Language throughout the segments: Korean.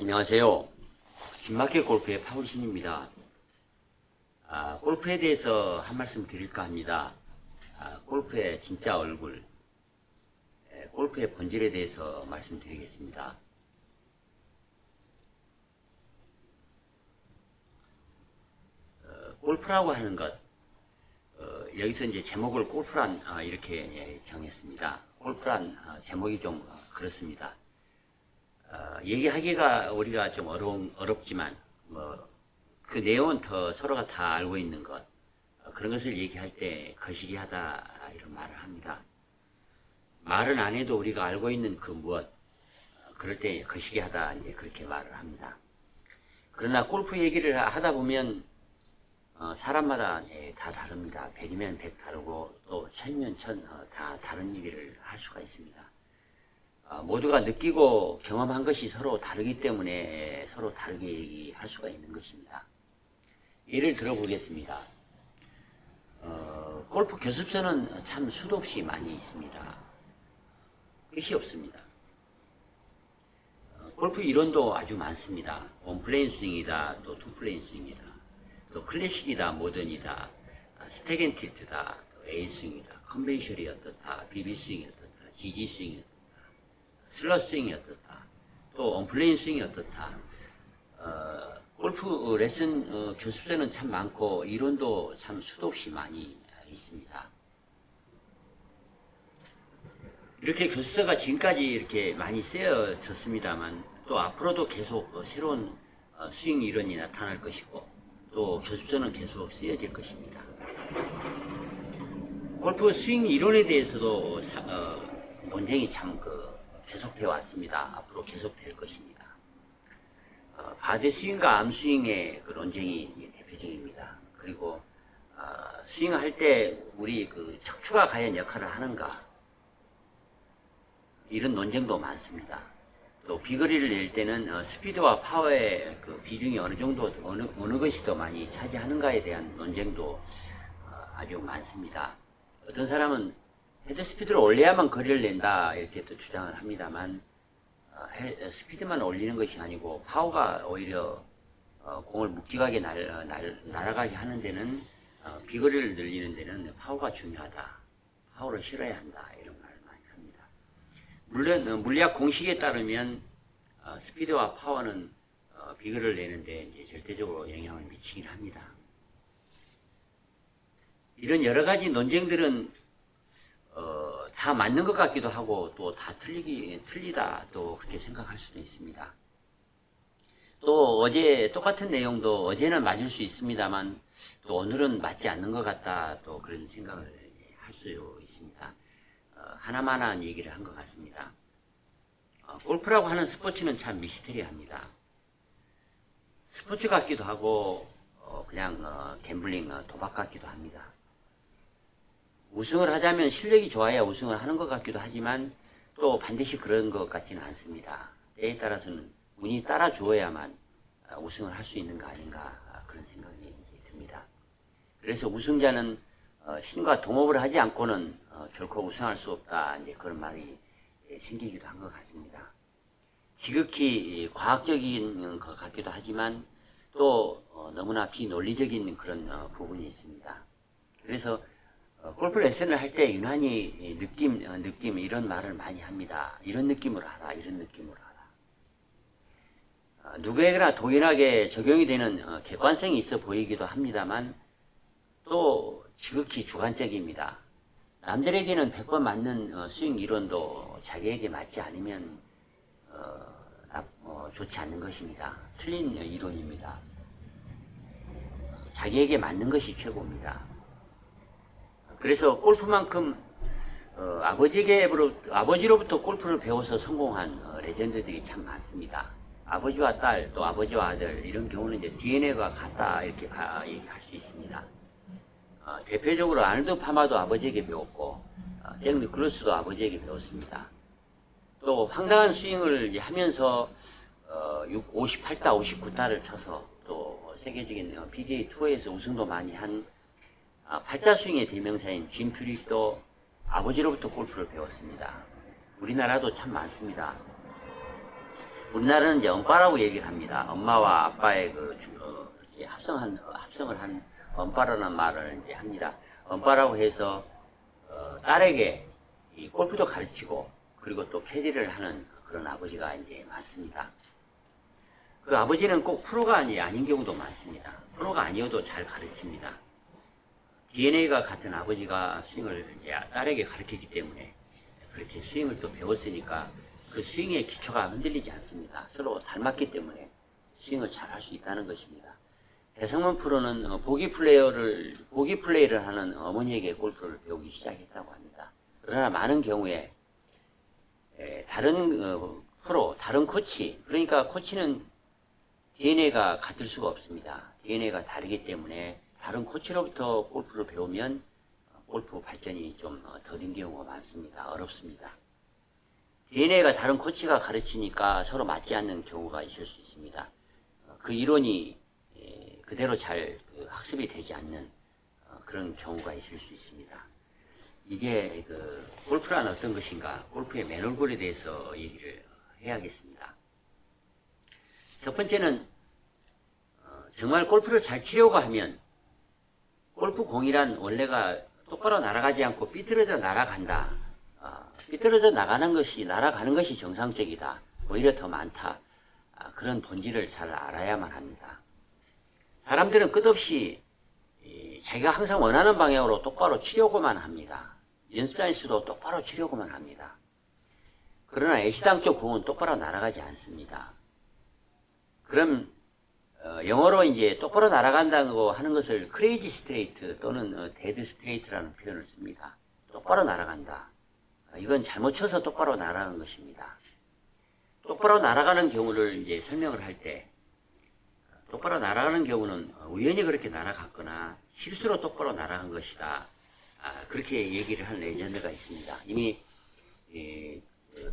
안녕하세요. 김마켓 골프의 파울신입니다. 아, 골프에 대해서 한 말씀 드릴까 합니다. 아, 골프의 진짜 얼굴, 에, 골프의 본질에 대해서 말씀드리겠습니다. 어, 골프라고 하는 것, 어, 여기서 이제 제목을 골프란 아, 이렇게 예, 정했습니다. 골프란 아, 제목이 좀 어, 그렇습니다. 어, 얘기하기가 우리가 좀 어려운, 어렵지만, 뭐, 그 내용은 더 서로가 다 알고 있는 것, 어, 그런 것을 얘기할 때 거시기 하다, 이런 말을 합니다. 말은 안 해도 우리가 알고 있는 그 무엇, 어, 그럴 때 거시기 하다, 이제 그렇게 말을 합니다. 그러나 골프 얘기를 하다 보면, 어, 사람마다 예, 다 다릅니다. 백이면 백 다르고, 또 천이면 천, 어, 다 다른 얘기를 할 수가 있습니다. 어, 모두가 느끼고 경험한 것이 서로 다르기 때문에 서로 다르게 얘기할 수가 있는 것입니다. 예를 들어보겠습니다. 어, 골프 교습소는 참 수도 없이 많이 있습니다. 끝이 없습니다. 어, 골프 이론도 아주 많습니다. 원플레인 스윙이다, 또 투플레인 스윙이다, 또 클래식이다, 모던이다, 아, 또 에이 스윙이다, 컨벤셜이 어떻다, 비비 스윙이 어떻다, 지지 스윙이 어떻다. 슬러 스윙이 어떻다. 또 온플레인 스윙이 어떻다. 어, 골프 레슨 어, 교습소는 참 많고 이론도 참 수도 없이 많이 있습니다. 이렇게 교습소가 지금까지 이렇게 많이 쓰여졌습니다만 또 앞으로도 계속 어, 새로운 어, 스윙 이론이 나타날 것이고 또 교습소는 계속 쓰여질 것입니다. 골프 스윙 이론에 대해서도 사- 어, 논쟁이 참그 계속되어 왔습니다. 앞으로 계속될 것입니다. 어, 바디 스윙과 암 스윙의 그 논쟁이 대표적입니다. 그리고 어, 스윙할 때 우리 그 척추가 과연 역할을 하는가 이런 논쟁도 많습니다. 또 비거리를 낼 때는 어, 스피드와 파워의 그 비중이 어느 정도 어느 어느 것이 더 많이 차지하는가에 대한 논쟁도 어, 아주 많습니다. 어떤 사람은 헤드 스피드를 올려야만 거리를 낸다 이렇게 또 주장을 합니다만 어, 헤- 스피드만 올리는 것이 아니고 파워가 오히려 어, 공을 묵직하게 날, 날, 날아가게 하는 데는 어, 비거리를 늘리는 데는 파워가 중요하다. 파워를 실어야 한다 이런 말을 많이 합니다. 물론 어, 물리학 공식에 따르면 어, 스피드와 파워는 어, 비거리를 내는데 이제 절대적으로 영향을 미치긴 합니다. 이런 여러 가지 논쟁들은 어, 다 맞는 것 같기도 하고 또 다 틀리기 틀리다 또 그렇게 생각할 수도 있습니다. 또 어제 똑같은 내용도 어제는 맞을 수 있습니다만 또 오늘은 맞지 않는 것 같다 또 그런 생각을 할 수 있습니다. 어, 하나만한 얘기를 한 것 같습니다. 어, 골프라고 하는 스포츠는 참 미스테리합니다. 스포츠 같기도 하고 어, 그냥 어, 갬블링 어, 도박 같기도 합니다. 우승을 하자면 실력이 좋아야 우승을 하는 것 같기도 하지만 또 반드시 그런 것 같지는 않습니다. 때에 따라서는 운이 따라 주어야만 아, 우승을 할 수 있는 거 아닌가 아, 그런 생각이 듭니다. 그래서 우승자는 어, 신과 동업을 하지 않고는 어, 결코 우승할 수 없다 이제 그런 말이 예, 생기기도 한 것 같습니다. 지극히 과학적인 것 같기도 하지만 또 어, 너무나 비논리적인 그런 어, 부분이 있습니다. 그래서 어, 골프 레슨을 할 때 유난히 이 느낌, 어, 느낌 이런 말을 많이 합니다. 이런 느낌으로 하라, 이런 느낌으로 하라. 어, 누구에게나 동일하게 적용이 되는 어, 객관성이 있어 보이기도 합니다만 또 지극히 주관적입니다. 남들에게는 100번 맞는 어, 스윙 이론도 자기에게 맞지 않으면 어, 나- 어, 좋지 않는 것입니다. 틀린 어, 이론입니다. 자기에게 맞는 것이 최고입니다. 그래서 골프만큼 어, 아버지에게로 아버지로부터 골프를 배워서 성공한 어, 레전드들이 참 많습니다. 아버지와 딸, 또 아버지와 아들 이런 경우는 이제 DNA가 같다 이렇게 봐- 얘기할 수 있습니다. 어, 대표적으로 아놀드 파마도 아버지에게 배웠고 어, 잭 니클러스도 아버지에게 배웠습니다. 또 황당한 스윙을 하면서 어, 58타, 59타를 쳐서 또 세계적인 어, PGA 투어에서 우승도 많이 한 아, 팔자 스윙의 대명사인 짐 퓨릭도 아버지로부터 골프를 배웠습니다. 우리나라도 참 많습니다. 우리나라는 이제 엄빠라고 얘기를 합니다. 엄마와 아빠의 그 주- 어, 이렇게 합성한 어, 합성을 한 엄빠라는 말을 이제 합니다. 엄빠라고 해서 어, 딸에게 이 골프도 가르치고 그리고 또 캐디를 하는 그런 아버지가 이제 많습니다. 그 아버지는 꼭 프로가 아니, 아닌 경우도 많습니다. 프로가 아니어도 잘 가르칩니다. DNA가 같은 아버지가 스윙을 이제 딸에게 가르치기 때문에 그렇게 스윙을 또 배웠으니까 그 스윙의 기초가 흔들리지 않습니다. 서로 닮았기 때문에 스윙을 잘 할 수 있다는 것입니다. 배성문 프로는 어, 보기 플레이어를 보기 플레이를 하는 어머니에게 골프를 배우기 시작했다고 합니다. 그러나 많은 경우에 에, 다른 어, 프로, 다른 코치, 그러니까 코치는 DNA가 같을 수가 없습니다. DNA가 다르기 때문에 다른 코치로부터 골프를 배우면 어, 골프 발전이 좀 어, 더딘 경우가 많습니다. 어렵습니다. DNA가 다른 코치가 가르치니까 서로 맞지 않는 경우가 있을 수 있습니다. 어, 그 이론이 예, 그대로 잘그 학습이 되지 않는 어, 그런 경우가 있을 수 있습니다. 이게 그 골프란 어떤 것인가, 골프의 맨 얼굴에 대해서 얘기를 해야겠습니다. 첫 번째는 어, 정말 골프를 잘 치려고 하면 골프 공이란 원래가 똑바로 날아가지 않고 삐뚤어져 날아간다. 어, 삐뚤어져 나가는 것이 날아가는 것이 정상적이다. 오히려 더 많다. 아, 그런 본질을 잘 알아야만 합니다. 사람들은 끝없이 이, 자기가 항상 원하는 방향으로 똑바로 치려고만 합니다. 연습장에서도 똑바로 치려고만 합니다. 그러나 애시당 쪽 공은 똑바로 날아가지 않습니다. 그럼 어, 영어로 이제 똑바로 날아간다고 하는 것을 크레이지 스트레이트 또는 어, 데드 스트레이트라는 표현을 씁니다. 똑바로 날아간다. 어, 이건 잘못 쳐서 똑바로 날아가는 것입니다. 똑바로 날아가는 경우를 이제 설명을 할 때 똑바로 날아가는 경우는 우연히 그렇게 날아갔거나 실수로 똑바로 날아간 것이다. 아, 그렇게 얘기를 한 레전드가 있습니다. 이미 이,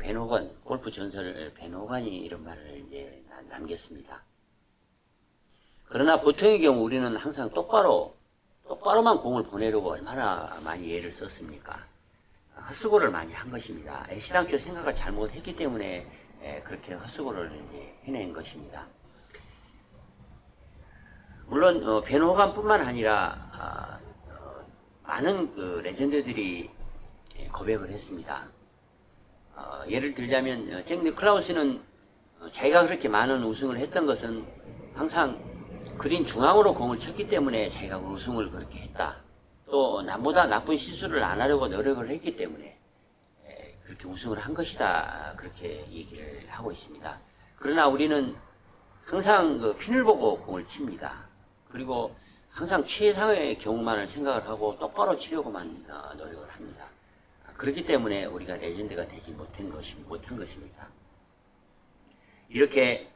벤 호건 골프 전설 벤 호건이 이런 말을 이제 나- 남겼습니다. 그러나 보통의 경우 우리는 항상 똑바로 똑바로만 공을 보내려고 얼마나 많이 애를 썼습니까? 헛수고를 많이 한 것입니다. 애시당초 생각을 잘못했기 때문에 에, 그렇게 헛수고를 이제 해낸 것입니다. 물론 어, 벤 호간뿐만 아니라 아, 어, 많은 그 레전드들이 예, 고백을 했습니다. 어, 예를 들자면 어, 잭 니클라우스는 어, 자기가 그렇게 많은 우승을 했던 것은 항상 그린 중앙으로 공을 쳤기 때문에 자기가 우승을 그렇게 했다. 또 남보다 나쁜 실수를 안 하려고 노력을 했기 때문에 에, 그렇게 우승을 한 것이다. 그렇게 얘기를 하고 있습니다. 그러나 우리는 항상 그 핀을 보고 공을 칩니다. 그리고 항상 최상의 경우만을 생각을 하고 똑바로 치려고만 어, 노력을 합니다. 그렇기 때문에 우리가 레전드가 되지 못한 것이 못한 것입니다. 이렇게 에,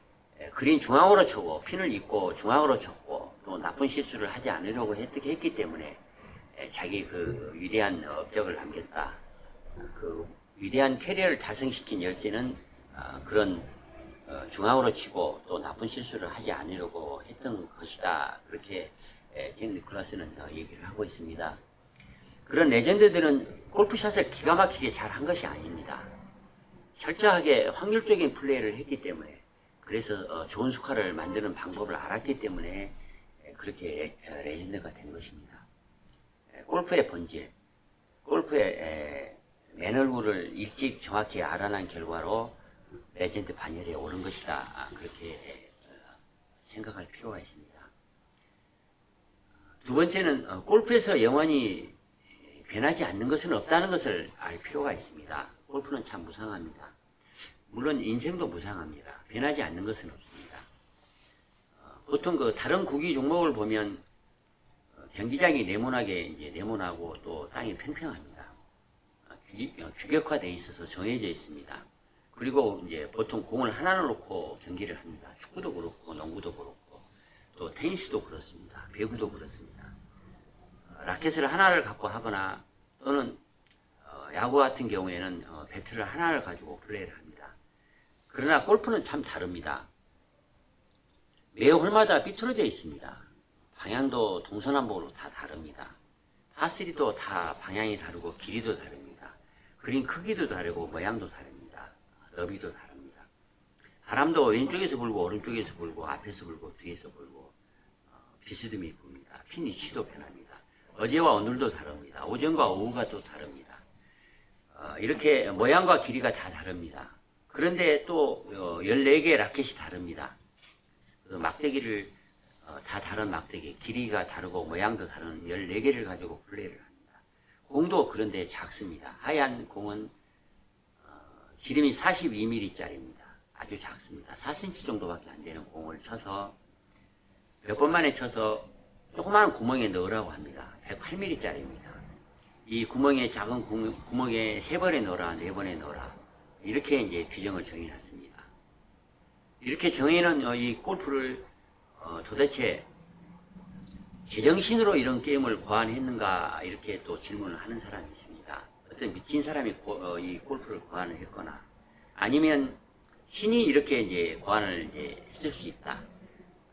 그린 중앙으로 쳐고 핀을 잇고 중앙으로 쳤고 또 나쁜 실수를 하지 않으려고 했, 했기 때문에 에, 자기 그 위대한 업적을 남겼다. 그 위대한 캐리어를 달성시킨 열쇠는 아, 그런 어, 중앙으로 치고 또 나쁜 실수를 하지 않으려고 했던 것이다. 그렇게 에, 잭 니콜라스는 어, 얘기를 하고 있습니다. 그런 레전드들은 골프샷을 기가 막히게 잘 한 것이 아닙니다. 철저하게 확률적인 플레이를 했기 때문에 그래서 어, 좋은 스코어를 만드는 방법을 알았기 때문에 에, 그렇게 레- 레전드가 된 것입니다. 에, 골프의 본질, 골프의 에, 맨얼굴을 일찍 정확히 알아난 결과로 레전드 반열에 오른 것이다. 아, 그렇게 생각할 필요가 있습니다. 두 번째는 어, 골프에서 영원히 변하지 않는 것은 없다는 것을 알 필요가 있습니다. 골프는 참 무상합니다. 물론 인생도 무상합니다. 변하지 않는 것은 없습니다. 어, 보통 그 다른 구기 종목을 보면 어, 경기장이 네모나게 이제 네모나고 또 땅이 평평합니다. 어, 규- 어, 규격화되어 있어서 정해져 있습니다. 그리고 이제 보통 공을 하나를 놓고 경기를 합니다. 축구도 그렇고 농구도 그렇고 또 테니스도 그렇습니다. 배구도 그렇습니다. 어, 라켓을 하나를 갖고 하거나 또는 어, 야구 같은 경우에는 어, 배트를 하나를 가지고 플레이를 합니다. 그러나 골프는 참 다릅니다. 매 홀마다 삐뚤어져 있습니다. 방향도 동서남북으로 다 다릅니다. 파3도 다 방향이 다르고 길이도 다릅니다. 그린 크기도 다르고 모양도 다릅니다. 너비도 다릅니다. 바람도 왼쪽에서 불고 오른쪽에서 불고 앞에서 불고 뒤에서 불고 어, 비스듬히 붑니다. 핀 위치도 변합니다. 어제와 오늘도 다릅니다. 오전과 오후가 또 다릅니다. 어, 이렇게 모양과 길이가 다 다릅니다. 그런데 또 어, 14개의 라켓이 다릅니다. 그 막대기를 어, 다 다른 막대기, 길이가 다르고 모양도 다른 14개를 가지고 플레이를 합니다. 공도 그런데 작습니다. 하얀 공은 어, 지름이 42mm짜리입니다. 아주 작습니다. 4cm 정도밖에 안 되는 공을 쳐서 몇 번 만에 쳐서 조그마한 구멍에 넣으라고 합니다. 108mm짜리입니다. 이 구멍에 작은 구, 구멍에 세 번에 넣어라, 네 번에 넣어라. 이렇게 이제 규정을 정해놨습니다. 이렇게 정해놓은 어, 이 골프를 어, 도대체 제정신으로 이런 게임을 고안했는가 이렇게 또 질문을 하는 사람이 있습니다. 어떤 미친 사람이 고- 어, 이 골프를 고안을 했거나 아니면 신이 이렇게 이제 고안을 이제 했을 수 있다.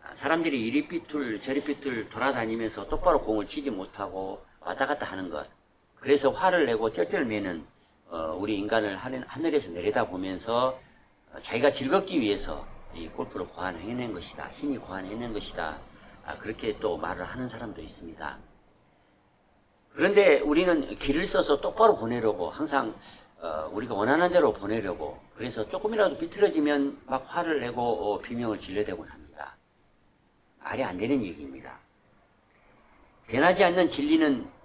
아, 사람들이 이리 삐뚤 저리 삐뚤 돌아다니면서 똑바로 공을 치지 못하고 왔다 갔다 하는 것. 그래서 화를 내고 쩔쩔매는 어, 우리 인간을 하늘, 하늘 에서 내려다 보면서 어, 자기가 즐겁기 위해서 이 골프를 고안해낸 것이다. 신이 고안해낸 것이다. 아, 그렇게 또 말을 하는 사람도 있습니다. 그런데 우리는 길을 써서 똑바로 보내려고 항상 어, 우리가 원하는 대로 보내려고 그래서 조금이라도 비틀어지면 막 화를 내고 어, 비명을 질러대곤 합니다. 말이 안 되는 얘기입니다. 변하지 않는 진리는 어,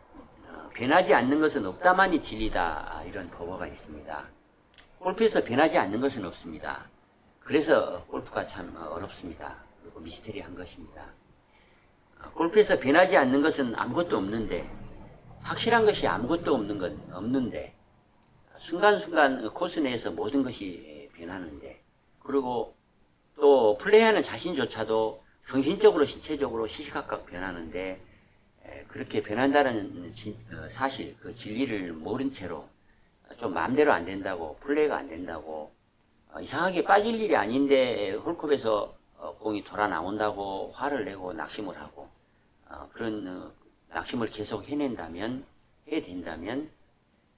변하지 않는 것은 없다만이 진리다 아, 이런 법어가 있습니다. 골프에서 변하지 않는 것은 없습니다. 그래서 골프가 참 어, 어렵습니다. 그리고 미스테리한 것입니다. 어, 골프에서 변하지 않는 것은 아무것도 없는데 확실한 것이 아무것도 없는 건 없는데 순간순간 코스 내에서 모든 것이 변하는데 그리고 또 플레이하는 자신조차도 정신적으로 신체적으로 시시각각 변하는데 에, 그렇게 변한다는 진- 어, 사실 그 진리를 모른 채로 좀 마음대로 안 된다고 플레이가 안 된다고 어, 이상하게 빠질 일이 아닌데 홀컵에서 어, 공이 돌아 나온다고 화를 내고 낙심을 하고 어, 그런 어, 낙심을 계속 해낸다면 해야 된다면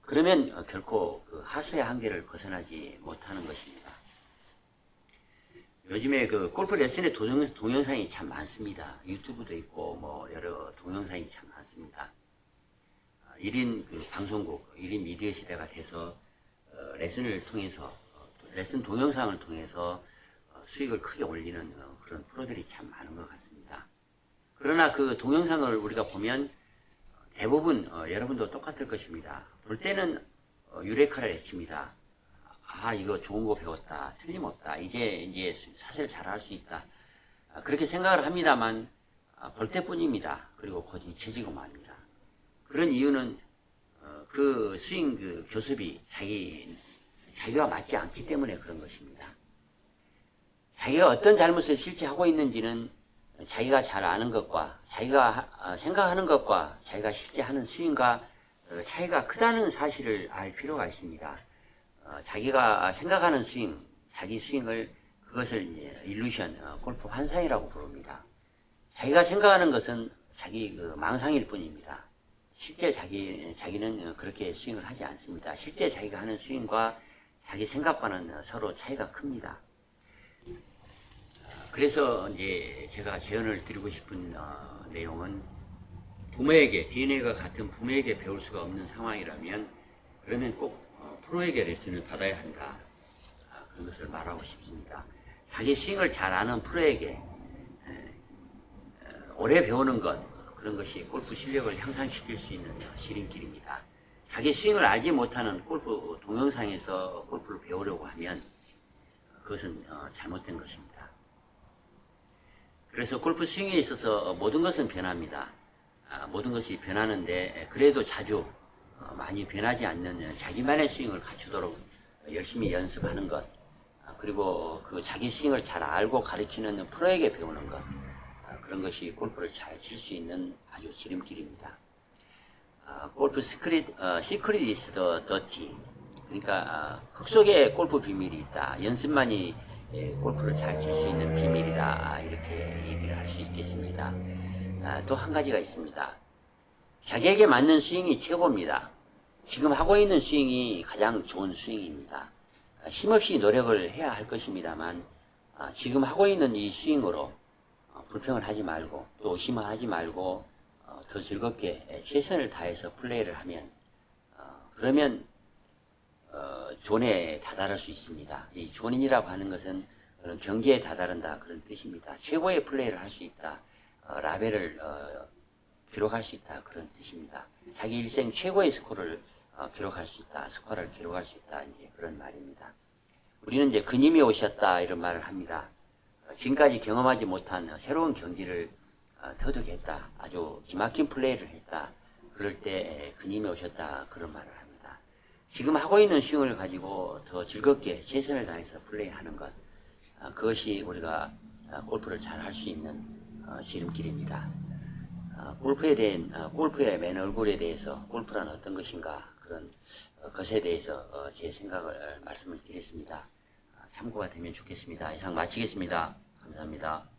그러면 어, 결코 그 하수의 한계를 벗어나지 못하는 것입니다. 요즘에 그 골프 레슨의 동영, 동영상이 참 많습니다. 유튜브도 있고 뭐 여러 동영상이 참 많습니다. 1인 그 방송국, 1인 미디어 시대가 돼서 어, 레슨을 통해서 어, 레슨 동영상을 통해서 어, 수익을 크게 올리는 어, 그런 프로들이 참 많은 것 같습니다. 그러나 그 동영상을 우리가 보면 대부분 어, 여러분도 똑같을 것입니다. 볼 때는 어, 유레카를 외칩니다. 아 이거 좋은 거 배웠다. 틀림없다. 이제 이제 사실 잘할 수 있다. 아, 그렇게 생각을 합니다만 아, 볼 때뿐입니다. 그리고 곧 잊혀지고 맙니다. 그런 이유는 어, 그 스윙 그 교습이 자기 자기가 맞지 않기 때문에 그런 것입니다. 자기가 어떤 잘못을 실제 하고 있는지는 자기가 잘 아는 것과 자기가 하- 어, 생각하는 것과 자기가 실제 하는 스윙과 어, 차이가 크다는 사실을 알 필요가 있습니다. 어, 자기가 생각하는 스윙, 자기 스윙을 그것을 이제 일루션, 어, 골프 환상이라고 부릅니다. 자기가 생각하는 것은 자기 그 망상일 뿐입니다. 실제 자기 자기는 어, 그렇게 스윙을 하지 않습니다. 실제 자기가 하는 스윙과 자기 생각과는 어, 서로 차이가 큽니다. 그래서 이제 제가 제언을 드리고 싶은 어, 내용은 부모에게 DNA가 같은 부모에게 배울 수가 없는 상황이라면 그러면 꼭 어, 프로에게 레슨을 받아야 한다 아, 그런 것을 말하고 싶습니다. 자기 스윙을 잘 아는 프로에게 오래 배우는 것 그런 것이 골프 실력을 향상시킬 수 있는 지름길입니다. 자기 스윙을 알지 못하는 골프 동영상에서 골프를 배우려고 하면 그것은 어, 잘못된 것입니다. 그래서 골프 스윙에 있어서 모든 것은 변합니다. 아, 모든 것이 변하는데 그래도 자주 어, 많이 변하지 않는 자기만의 스윙을 갖추도록 열심히 연습하는 것 아, 그리고 그 자기 스윙을 잘 알고 가르치는 프로에게 배우는 것 아, 그런 것이 골프를 잘 칠 수 있는 아주 지름길입니다. 아, 골프 시크릿, 어, 시크릿 이스 더 더티. 그러니까 아, 흙 속에 골프 비밀이 있다. 연습만이 예, 골프를 잘 칠 수 있는 비밀이다. 아, 이렇게 얘기를 할 수 있겠습니다. 아, 또한 가지가 있습니다. 자기에게 맞는 스윙이 최고입니다. 지금 하고 있는 스윙이 가장 좋은 스윙입니다. 아, 힘없이 노력을 해야 할 것입니다만 아, 지금 하고 있는 이 스윙으로 어, 불평을 하지 말고 또 의심하지 말고 어, 더 즐겁게 예, 최선을 다해서 플레이를 하면 어, 그러면 어, 존에 다다를 수 있습니다. 이 존인이라고 하는 것은 경지에 다다른다 그런 뜻입니다. 최고의 플레이를 할 수 있다. 어, 라벨을 어, 기록할 수 있다 그런 뜻입니다. 자기 일생 최고의 스코어를 어, 기록할 수 있다. 스코어를 기록할 수 있다. 이제 그런 말입니다. 우리는 이제 그님이 오셨다 이런 말을 합니다. 어, 지금까지 경험하지 못한 어, 새로운 경지를 어, 터득했다. 아주 기막힌 플레이를 했다. 그럴 때 에, 그님이 오셨다 그런 말을 합니다. 지금 하고 있는 스윙을 가지고 더 즐겁게 최선을 다해서 플레이하는 것 아, 그것이 우리가 아, 골프를 잘 할 수 있는 어, 지름길입니다. 아, 골프에 대한 아, 골프의 맨 얼굴에 대해서 골프란 어떤 것인가 그런 어, 것에 대해서 어, 제 생각을 말씀을 드렸습니다. 아, 참고가 되면 좋겠습니다. 이상 마치겠습니다. 감사합니다.